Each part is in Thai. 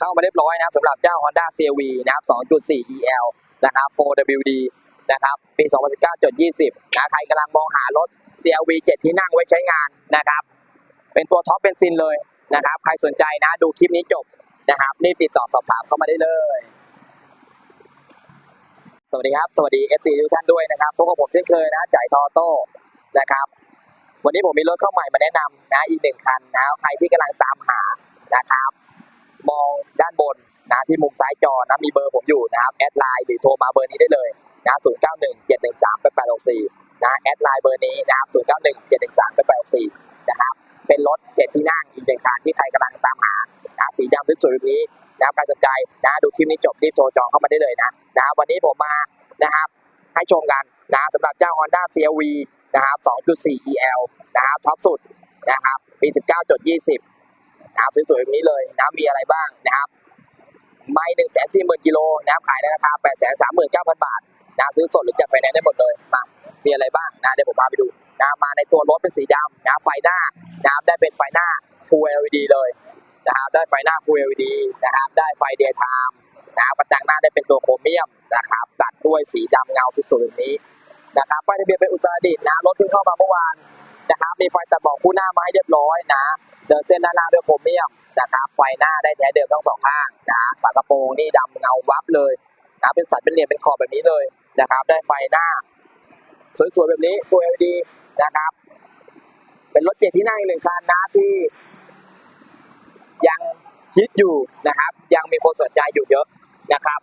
เข้ามาเรียบร้อยนะสำหรับเจ้า Honda CRV นะครับ 2.4 EL นะครับ 4WD นะครับ ปี 2019.20 นะ ใครกำลังมองหารถ CRV 7 ที่นั่งไว้ใช้งานนะครับ เป็นตัวท็อปเบนซินเลยนะครับ ใครสนใจนะ ดูคลิปนี้จบนะครับ รีบติดต่อสอบถามเข้ามาได้เลย สวัสดีครับ สวัสดี FC ทุกท่านด้วยนะครับพบกับผมเช่นเคยนะจ่ายทอโต้นะครับ วันนี้ผมมีรถเข้าใหม่มาแนะนำนะ อีกหนึ่งคันนะ ใครที่กำลังตามหานะครับ มองด้านบนนะที่มุมซ้ายจอนะมีเบอร์ผมอยู่นะครับแอดไลน์หรือโทรมาเบอร์นี้ได้เลยนะ0 9 1 7 1 3 8 8 6 4นะแอดไลน์เบอร์นี้นะครับ0 9 1 7 1 3 8 8 6 4นะครับเป็นรถเจ็ดที่นั่งอีกหนึ่งคันที่ใครกำลังตามหานะสีดำสวยๆแบบนี้นะครับใครสนใจนะดูคลิปนี้จบรีบโทรจองเข้ามาได้เลยนะนะครับวันนี้ผมมานะครับให้ชมกันนะสำหรับเจ้า Honda CRV นะครับ 2.4 EL นะครับท็อปสุดนะครับปี 19.20 นะครับ สวยๆแบบนี้เลยนะมีอะไรบ้างนะครับไม่หนึ่งแสนสี่หมื่นกิโลนะครับขายในราคาแปดแสนสามหมื่นเก้าพันบาทนะซื้อสดหรือจัดไฟแนนซ์ได้หมดเลยมามีอะไรบ้างนะเดี๋ยวผมพาไปดูนะมาในตัวรถเป็นสีดำนะไฟหน้านะครับได้เป็นไฟหน้า Full LED เลยนะครับได้ไฟหน้า Full LED นะครับได้ไฟ Daytime นะครับประจังหน้าได้เป็นตัวโครเมียมนะครับตัดด้วยสีดำเงาสวยๆแบบนี้นะครับป้ายทะเบียนเป็นอุตรดิตถ์นะรถเพิ่งเข้ามาเมื่อวาน นะครับ มีไฟตัดหมอกคู่หน้ามาให้เรียบร้อยนะ เดินเส้นด้านล่างด้วยโครเมียมนะครับ ไฟหน้าได้แท้เดิมทั้งสองข้างนะฝากระโปรงนี่ดำเงาวับเลยนะเป็นสันเป็นเหลี่ยมเป็นขอบแบบนี้เลยนะครับ ได้ไฟหน้า สวยๆแบบนี้ Full LED นะครับ เป็นรถเจ็ดที่นั่งอีกหนึ่งคันนะที่ ยังคิดอยู่นะครับ ยังมีคนสนใจอยู่เยอะนะครับ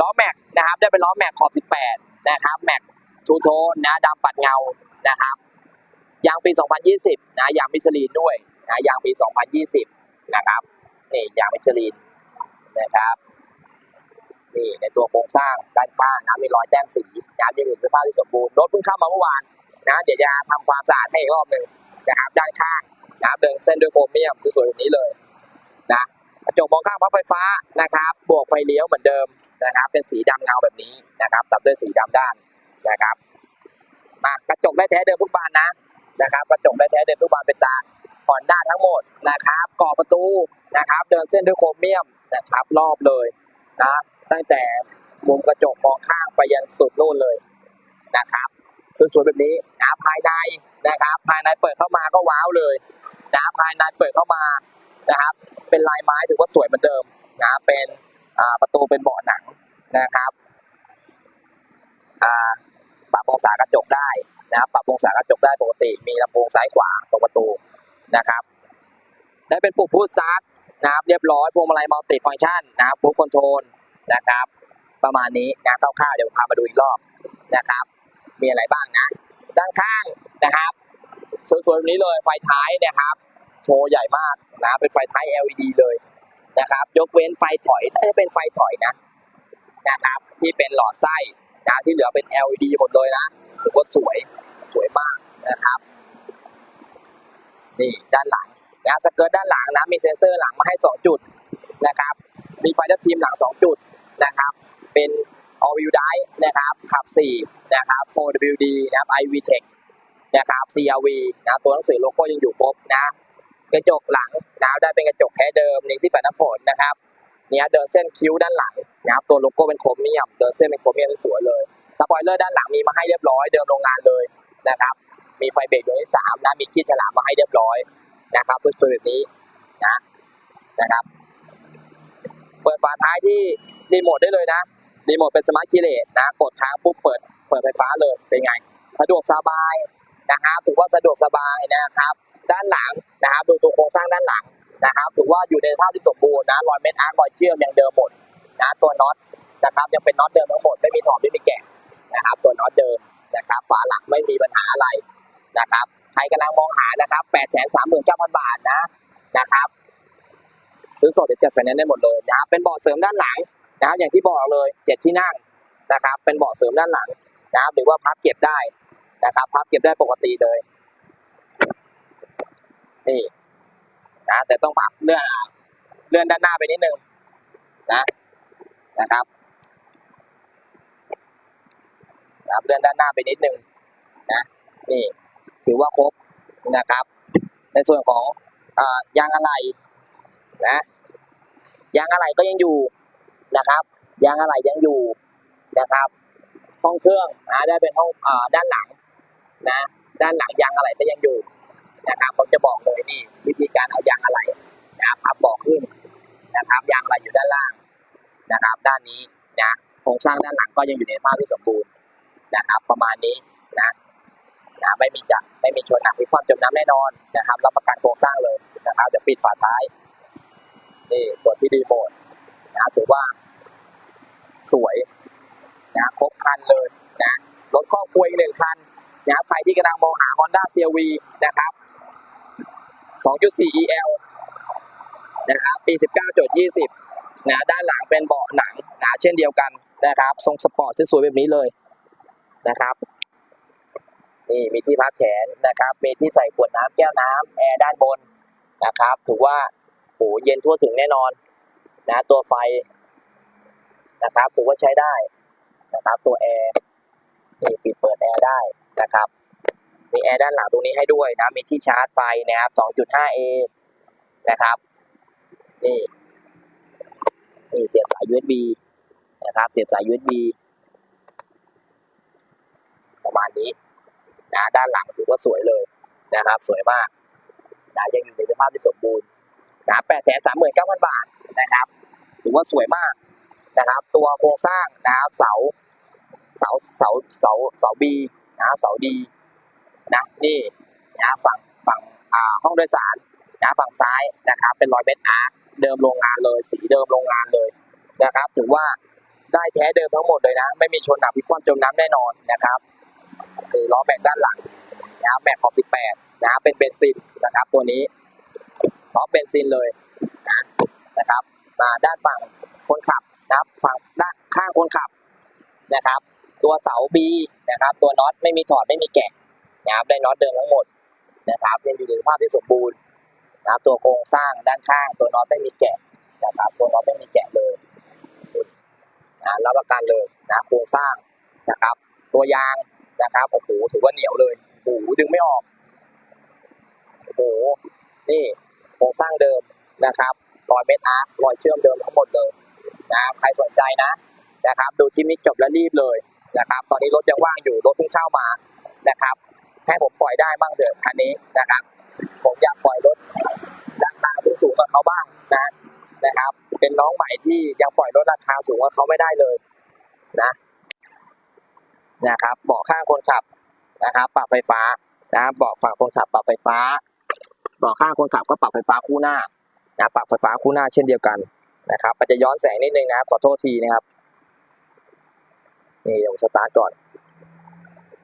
ล้อแม็กนะครับ ได้เป็นล้อแม็กขอบ 18 นะครับ แม็กทูโทนนะดำปัดเงานะครับ ยางปี 2020 นะยางมิชลินด้วยนะยางปี 2020 นะครับนี่ยางมิชลินนะครับนี่ในตัวโครงสร้างด้านข้างนะมีรอยแต้มสีนะยังอยู่สภาพที่สมบูรณ์รถเพิ่งเข้ามาเมื่อวานนะเดี๋ยวจะทำความสะอาดให้อีกรอบหนึ่งนะครับด้านข้างนะครับเดินเส้นด้วยโครเมียมสวยๆแบบนี้เลยนะกระจกมองข้างพับไฟฟ้านะครับบวกไฟเลี้ยวเหมือนเดิมนะครับ เป็นสีดำเงาแบบนี้นะครับตัดด้วยสีดำด้านนะครับมากระจกได้แท้เดิมทุกบานนะ นะครับกระจกได้แท้เดิมทุกบานเป็นตาผ่อนได้าทั้งหมดนะครับก่อประตูนะครับ เดินเส้นด้วยโครเมียมนะครับ รอบเลยนะตั้งแต่มุมกระจกมองข้างไปยันสุดนู่นเลยนะครับสวยๆแบบนี้นะภายในนะครับ ภายในเปิดเข้ามาก็ว้าวเลยนะภายในเปิดเข้ามานะครับ เป็นลายไม้ถือว่าสวยเหมือนเดิมนะเป็นประตูเป็นเบาะหนังนะครับอ่าปรับองศากระจกได้ นะครับปรับองศากระจกได้ปกติ มีลำโพงซ้ายขวาตรงประตูนะครับ ได้เป็นปุ่มพูดสตาร์ทนะครับเรียบร้อยพวงมาลัยมัลติฟังก์ชันนะครับฟูลคอนโทรลนะครับ ประมาณนี้นะคร่าวๆเดี๋ยวพามาดูอีกรอบนะครับ มีอะไรบ้างนะ ด้านข้างนะครับสวยๆแบบนี้เลยไฟท้ายนะครับ โชว์ใหญ่มากนะเป็นไฟท้าย LED เลยนะครับ ยกเว้นไฟถอยน่าจะเป็นไฟถอยนะนะครับ ที่เป็นหลอดไส้นะที่เหลือเป็น LED หมดเลยนะถือว่าสวย สวยมากนะครับนี่ด้านหลังนะสเกิร์ตด้านหลังนะมีเซ็นเซอร์หลังมาให้ 2 จุดนะครับ มีไฟทับทีมหลัง 2 จุดนะครับ เป็น all wheel drive นะครับขับ 4 นะครับ 4WD นะครับ iV Tech นะครับ CRV นะตัวหนังสือโลโก้ยังอยู่ครบนะ กระจกหลังนะได้เป็นกระจกแท้เดิมนี่ที่ปัดน้ำฝนนะครับเนี่ยเดินเส้นคิ้วด้านหลังนะครับตัวโลโก้เป็นโครเมียม เดินเส้นเป็นโครเมียมสวยเลยสปอยเลอร์ด้านหลังมีมาให้เรียบร้อยเดิมโรงงานเลย นะครับ มีไฟเบรกดวงที่สามนะ มีขี้ฉลามมาให้เรียบร้อยนะครับสวยๆแบบนี้นะนะครับ เปิดฝาท้ายที่รีโมทได้เลยนะ รีโมทเป็นสมาร์ทคีเลสนะ กดค้างปุ๊บเปิด เปิดไฟฟ้าเลย เป็นไง สะดวกสบายนะครับถือว่าสะดวกสบายนะครับ ด้านหลังนะครับ ดูตัวโครงสร้างด้านหลังนะครับถือว่าอยู่ในสภาพที่สมบูรณ์นะรอยเม็ดอาร์ครอยเชื่อมยังเดิมหมดนะ ตัวน็อตนะครับ ยังเป็นน็อตเดิมทั้งหมด ไม่มีถอดไม่มีแกะนะครับ ตัวน็อตเดิม นะครับ ฝาหลังไม่มีปัญหาอะไรนะครับ ใครกำลังมองหานะครับแปดแสนสามหมื่นเก้าพันบาทนะนะครับ ซื้อสดเดี๋ยวจัดไฟแนนซ์ได้หมดเลยนะครับ เป็นเบาะเสริมด้านหลังนะครับ อย่างที่บอกเลยเจ็ดที่นั่งนะครับ เป็นเบาะเสริมด้านหลังนะครับ หรือว่าพับเก็บได้นะครับ พับเก็บได้ปกติเลยนี่นะแต่ต้องพับเลื่อนเลื่อนด้านหน้าไปนิดนึงนะนะครับ นะครับเลื่อนด้านหน้าไปนิดนึงนะนี่ถือว่าครบนะครับ ในส่วนของอยางอะไหล่นะยางอะไหล่ก็ยังอยู่นะครับ ยางอะไหล่ยังอยู่นะครับ ห้องเครื่องนะได้เป็นห้องอด้านหลังนะด้านหลังยางอะไหล่ก็ยังอยู่นะครับผมจะบอกเลยนี่วิธีการเอายางอะไหล่นะพับบาะขึ้นนะครับ ยางอะไหล่อยู่ด้านล่างนะครับ ด้านนี้นะโครงสร้างด้านหลังก็ยังอยู่ในสภาพที่สมบูรณ์ นะครับประมาณนี้นะนะไม่มีจักไม่มีชนหนักมีความจมน้ำแน่นอนนะครับรับประกันโครงสร้างเลยนะครับเดี๋ยวปิดฝาท้ายนี่ตัวที่ดีโหมดนะถือว่า สวยนะครบคันเลยนะรถครอบครัวอีกหนึ่งคันนะครับใครที่กำลังมองหา Honda CRV นะครับ 2.4 EL นะครับปี 19จด20นะด้านหลังเป็นเบาะหนังนะเช่นเดียวกันนะครับ ทรงสปอร์ตสวยๆแบบนี้เลย นะครับ นี่มีที่พักแขนนะครับ มีที่ใส่ขวดน้ำแก้วน้ำแอร์ด้านบนนะครับ ถือว่าโหเย็นทั่วถึงแน่นอนนะตัวไฟนะครับถือว่าใช้ได้นะครับ ตัวแอร์นี่ปิดเปิดแอร์ได้นะครับ มีแอร์ด้านหลังตรงนี้ให้ด้วยนะ มีที่ชาร์จไฟนะครับ 2.5A นะครับ นี่นี่เสียบสาย USB นะครับ เสียบสาย USB ประมาณนี้นะด้านหลังถือว่าสวยเลยนะครับ สวยมากนะยังอยู่ในสภาพที่สมบูรณ์นะ8 3 9 0 0 0บาทนะครับถือว่าสวยมากนะครับ ตัวโครงสร้างนะครับเสาเสาเสาเสาเสาบีนะเสาดีนะนี่นะฝั่งฝั่งอ่าห้องโดยสารนะฝั่งซ้ายนะครับ เป็นรอยเบนอาร์เดิมโรงงานเลย สีเดิมโรงงานเลยนะครับ ถือว่าได้แท้เดิมทั้งหมดเลยนะ ไม่มีชนหนักพิความจมน้ำแน่นอนนะครับ คือล้อแม็กด้านหลังนะครับแม็กของ18นะครับเป็นเบนซินนะครับ ตัวนี้ท็อเบนซินเลยนะนะครับมาด้านฝั่งคนขับนะครับฝั่งด้านข้างคนขับนะครับ ตัวเสา B นะครับ ตัวน็อตไม่มีถอดไม่มีแกะนะครับได้น็อตเดิมทั้งหมดนะครับยังอยู่ในสภาพที่สมบูรณ์นะครับตัวโครงสร้างด้านข้างตัวน็อตไม่มีแกะนะครับตัวน็อตไม่มีแกะเลยนะรับประกันเลยนะโครงสร้างนะครับ ตัวยาง นะครับโอ้โหถือว่าเหนียวเลยโอ้โหดึงไม่ออกโอ้โหนี่โครงสร้างเดิมนะครับรอยเม็ดอาร์รอยเชื่อมเดิมทั้งหมดเลยนะครับใครสนใจนะนะครับ ดูคลิปนี้จบแล้วรีบเลยนะครับ ตอนนี้รถยังว่างอยู่รถเพิ่งเข้ามานะครับ ให้ผมปล่อยได้บ้างเถอะคันนี้นะครับ ผมอยากปล่อยรถราคาสูงๆกับเขาบ้างนะนะครับ เป็นน้องใหม่ที่ยังปล่อยรถราคาสูงกับเขาไม่ได้เลยนะ นะครับเบาะข้างคนขับนะครับปรับไฟฟ้านะครับเบาะฝั่งคนขับปรับไฟฟ้าเบาะข้างคนขับก็ปรับไฟฟ้าคู่หน้านะปรับไฟฟ้าคู่หน้าเช่นเดียวกันนะครับมันจะย้อนแสงนิดนึงนะครับขอโทษทีนะครับนี่ผมสตาร์ทก่อน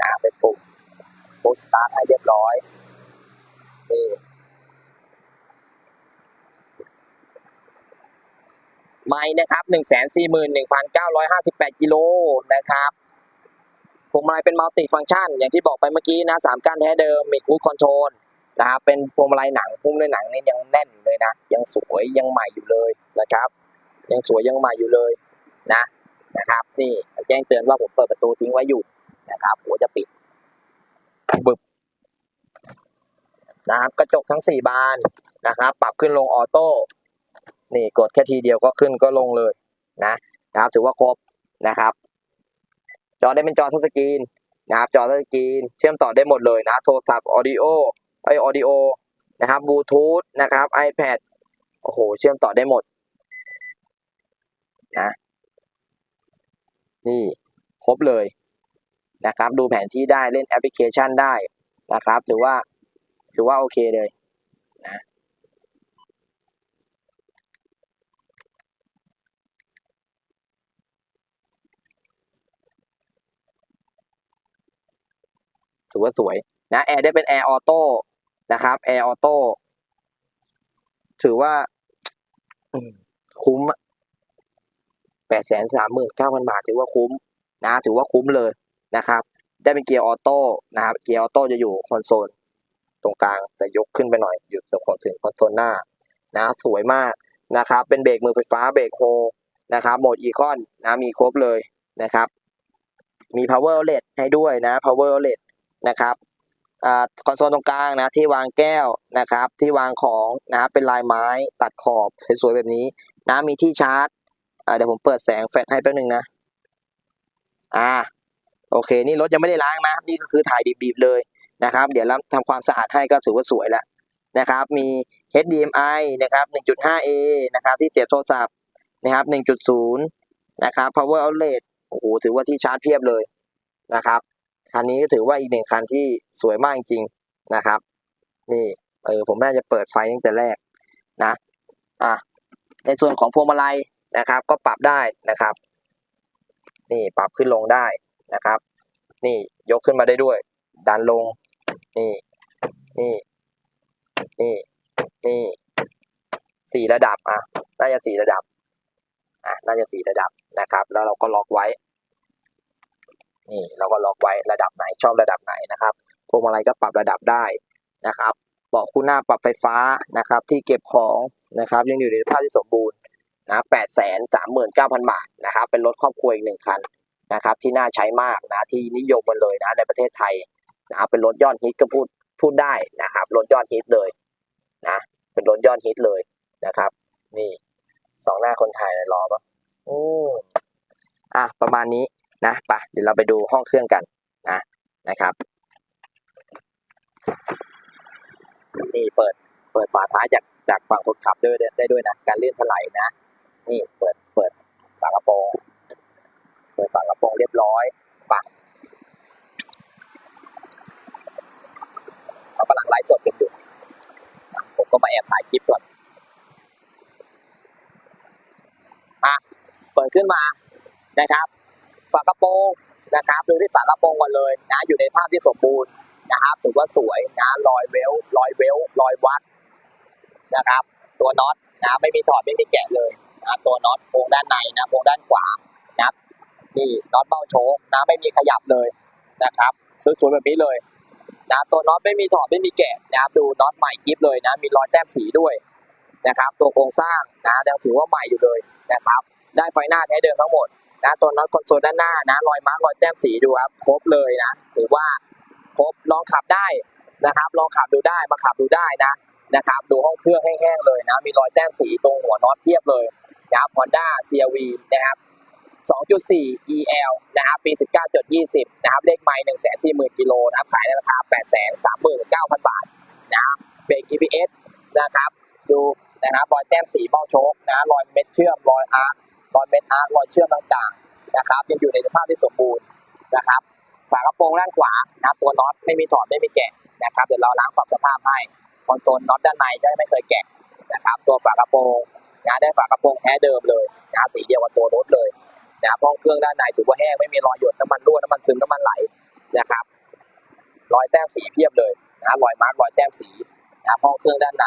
นะไปปุ่มปุ่มสตาร์ทให้เรียบร้อยนี่ไม่นะครับหนึ่งแสนสี่หมื่นหนึ่งพันเก้าร้อยห้าสิบแปดกิโลนะครับ พวงมาลัยเป็นมัลติฟังก์ชันอย่างที่บอกไปเมื่อกี้นะสามก้านแท้เดิมมีคูดคอนโทรลนะครับเป็นพวงมาลัยหนังพุ่มด้วยหนังนี่ยังแน่นเลยนะ ยังสวยยังใหม่อยู่เลยนะครับ ยังสวยยังใหม่อยู่เลยนะนะครับ นี่แจ้งเตือนว่าผมเปิดประตูทิ้งไว้อยู่นะครับหัวจะปิดบึบนะครับกระจกทั้งสี่บานนะครับ ปรับขึ้นลงออโต้นี่กดแค่ทีเดียวก็ขึ้นก็ลงเลยนะนะครับ ถือว่าครบนะครับ จอได้เป็นจอทัชสกรีนนะครับจอทัชสกรีนเชื่อมต่อได้หมดเลยนะโทรศัพท์ออดิโอไอออดิโอนะครับบลูทูธนะครับ iPad โอ้โห เชื่อมต่อได้หมดนะนี่ครบเลยนะครับ ดูแผนที่ได้เล่นแอปพลิเคชันได้นะครับ ถือว่าถือว่าโอเคเลยนะ ถือว่าสวยนะแอร์ได้เป็นแอร์ออโต้นะครับแอร์ออโต้ถือว่าคุ้มแปดแสนสามหมื่นเก้าพันบาทถือว่าคุ้มนะ ถือว่าคุ้มเลยนะครับ ได้เป็นเกียร์ออโต้นะครับ เกียร์ออโต้จะอยู่คอนโซลตรงกลางแต่ยกขึ้นไปหน่อย อยู่ตรงของถึงคอนโซลหน้า นะ สวยมากนะครับ เป็นเบรกมือไฟฟ้าเบรกโฮนะครับ โหมดอีคอนนะ มีครบเลยนะครับ มี power outlet ให้ด้วยนะ power outlet นะครับอ่าคอนโซลตรงกลางนะที่วางแก้วนะครับ ที่วางของนะครับเป็นลายไม้ตัดขอบสวยๆแบบนี้นะมีที่ชาร์จเดี๋ยวผมเปิดแสงแฟลชให้แป๊บนึงนะอ่าโอเค นี่รถยังไม่ได้ล้างนะ นี่ก็คือถ่ายดิบๆเลยนะครับ เดี๋ยวเราทำความสะอาดให้ก็ถือว่าสวยแล้วนะครับ มี HDMI นะครับ 1.5A นะครับ ที่เสียบโทรศัพท์นะครับ 1.0 นะครับ power outlet โอ้โห ถือว่าที่ชาร์จเพียบเลยนะครับ คันนี้ก็ถือว่าอีกหนึ่งคันที่สวยมากจริงๆนะครับ นี่เออผมน่าจะเปิดไฟตั้งแต่แรกนะอะในส่วนของพวงมาลัยนะครับ ก็ปรับได้นะครับ นี่ปรับขึ้นลงได้นะครับ นี่ยกขึ้นมาได้ด้วย ดันลง นี่นี่นี่นี่สี่ระดับอะน่าจะสี่ระดับอะน่าจะสี่ระดับนะครับ แล้วเราก็ล็อกไว้ นี่เราก็ล็อกไว้ระดับไหนชอบระดับไหนนะครับพวงมาลัยก็ปรับระดับได้นะครับเบาะคู่หน้าปรับไฟฟ้านะครับ ที่เก็บของนะครับยังอยู่ในสภาพที่สมบูรณ์นะแปดแสนสามหมื่นเก้าพันบาทนะครับ เป็นรถครอบครัวอีกหนึ่งคันนะครับ ที่น่าใช้มากนะที่นิยมมันเลยนะในประเทศไทยนะเป็นรถยอดฮิตก็พูดพูดได้นะครับรถยอดฮิตเลยนะเป็นรถยอดฮิตเลยนะครับ นี่สองหน้าคนไทยเลยรอปะอืมอะประมาณนี้ นะไปเดี๋ยวเราไปดูห้องเครื่องกันนะนะครับ นี่เปิดเปิดฝาท้ายจากจากฝั่งคนขับด้วยได้ด้วยนะการเลื่อนถลายนะ นี่เปิดเปิดฝากระโปรงเปิดฝากระโปรงเรียบร้อยปะเรากำลังไลฟ์สดกันอยู่ผมก็มาแอบถ่ายคลิปก่อนอะเปิดขึ้นมานะครับ ฝากระโปรงนะครับดูที่ฝากระโปรงก่อนเลยนะอยู่ในภาพที่สมบูรณ์นะครับถือว่าสวยนะรอยเวลรอยเวลรอยวัดนะครับ ตัวน็อตนะไม่มีถอดไม่มีแกะเลยนะตัวน็อตโครงด้านในนะโครงด้านขวานะนี่น็อตเบ้าโชคนะไม่มีขยับเลยนะครับสวยๆแบบนี้เลยนะตัวน็อตไม่มีถอดไม่มีแกะนะครับดูน็อตใหม่กิฟเลยนะมีรอยแต้มสีด้วยนะครับ ตัวโครงสร้างนะยังถือว่าใหม่อยู่เลยนะครับ ได้ไฟหน้าแท้เดิมทั้งหมด นะตัวน็อตคอนโซลด้านหน้านะรอยมาร์กรอยแต้มสีดูครับครบเลยนะถือว่าครบลองขับได้นะครับ ลองขับดูได้มาขับดูได้นะนะครับ ดูห้องเครื่องแห้งๆเลยนะ มีรอยแต้มสีตรงหัวน็อตเพียบเลยนะครับ Honda CRV นะครับ 2.4 EL นะครับ ปี 19.20 นะครับ เลขไมล์140,000 กิโลนะครับ ขายในราคา 839,000 บาทนะเบรก EPS นะครับ ดูนะครับ รอยแต้มสีเบ้าโชคนะ รอยเม็ดเชื่อม รอยอาร์ รอยเม็ดอาร์ครอยเชื่อมต่างๆนะครับยังอยู่ในสภาพที่สมบูรณ์นะครับฝากระโปรงด้านขวานะตัวน็อตไม่มีถอดไม่มีแกะนะครับเดี๋ยวเราล้างปรับสภาพให้คอนโซลน็อตด้านในได้ไม่เคยแกะนะครับตัวฝากระโปรงนะได้ฝากระโปรงแท้เดิมเลยนะสีเดียวกับตัวรถเลยนะห้องเครื่องด้านในถือว่าแห้งไม่มีรอยหยดน้ำมันรั่วน้ำมันซึมน้ำมันไหลนะครับรอยแต้มสีเพียบเลยนะรอยมาร์กรอยแต้มสีนะห้องเครื่องด้านใน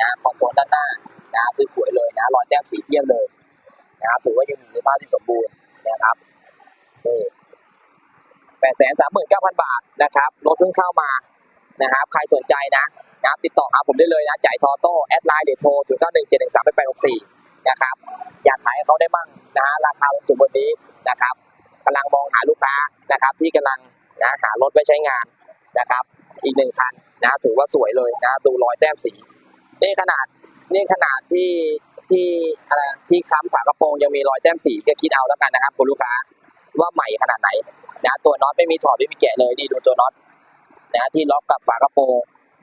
นะคอนโซลด้านหน้านะสวยๆเลยนะรอยแต้มสีเพียบเลย นะครับถือว่ายังอยู่ในสภาพที่สมบูรณ์นะครับนี่แปดแสนสามหมื่นเก้าพันบาทนะครับรถเพิ่งเข้ามานะครับ ใครสนใจนะนะติดต่อหาผมได้เลยนะจ่ายทอโต้แอดไลน์เดโทรศูนย์เก้าหนึ่งเจ็ดหนึ่งสามแปดหกสี่นะครับ อยากขายให้เขาได้บ้างนะฮะราคาสูงบนนี้นะครับกำลังมองหาลูกค้านะครับ ที่กำลังนะหารถไว้ใช้งานนะครับ อีกหนึ่งคันนะถือว่าสวยเลยนะ ดูรอยแต้มสีนี่ขนาดนี่ขนาดที่ ที่อะไรที่ค้ำฝากระโปรงยังมีรอยแต้มสีก็คิดเอาแล้วกันนะครับคุณลูกค้าว่าใหม่ขนาดไหนนะตัวน็อตไม่มีถอดไม่มีแกะเลยนี่ดูตัวน็อตนะที่ล็อกกับฝากระโปรง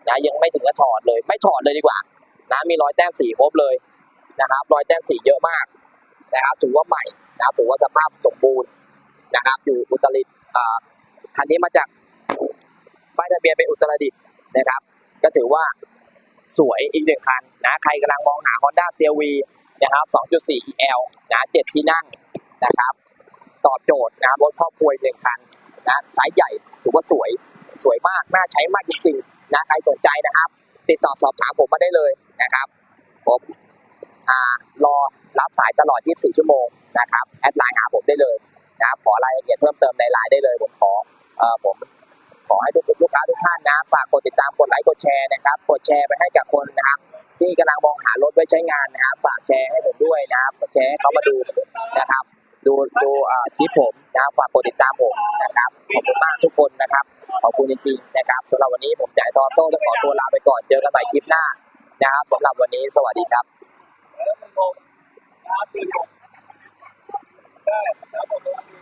นะยังไม่ถึงกับถอดเลย ไม่ถอดเลยดีกว่านะมีรอยแต้มสีครบเลยนะครับ รอยแต้มสีเยอะมากนะครับถือว่าใหม่นะถือว่าสภาพสมบูรณ์นะครับ อยู่อุตรดิตถ์อ่าคันนี้มาจากป้ายทะเบียนเป็นอุตรดิตถ์นะครับ ก็ถือว่า สวยอีกหนึ่งคันนะใครกำลังมองหา Honda CRV นะครับ 2.4 EL นะ7ที่นั่งนะครับ ตอบโจทย์นะรถครอบครัวหนึ่งคันนะไซส์ใหญ่ถือว่าสวยสวยมาก น่าใช้มากจริงๆนะใครสนใจนะครับ ติดต่อสอบถามผมมาได้เลยนะครับผมอ่ารอรับสายตลอด 24 ชั่วโมงนะครับแอดไลน์หาผมได้เลยนะครับขอรายละเอียดเพิ่มเติมในไลน์ได้เลยผมขอเอ่อผม ขอให้ทุกลูกค้าทุกท่านนะฝากกดติดตามกดไลค์กดแชร์นะครับกดแชร์ไปให้กับคนนะครับที่กำลังมองหารถไว้ใช้งานนะครับฝากแชร์ให้ผมด้วยนะครับแชร์เขามาดูนะครับ ดูดูคลิปผมนะฝากกดติดตามผมนะครับขอบคุณมากทุกคนนะครับขอบคุณจริงๆนะครับสำหรับวันนี้ผมจ่ายทอโต้จะขอตัวลาไปก่อนเจอกันใหม่คลิปหน้านะครับสำหรับวันนี้สวัสดีครับครับ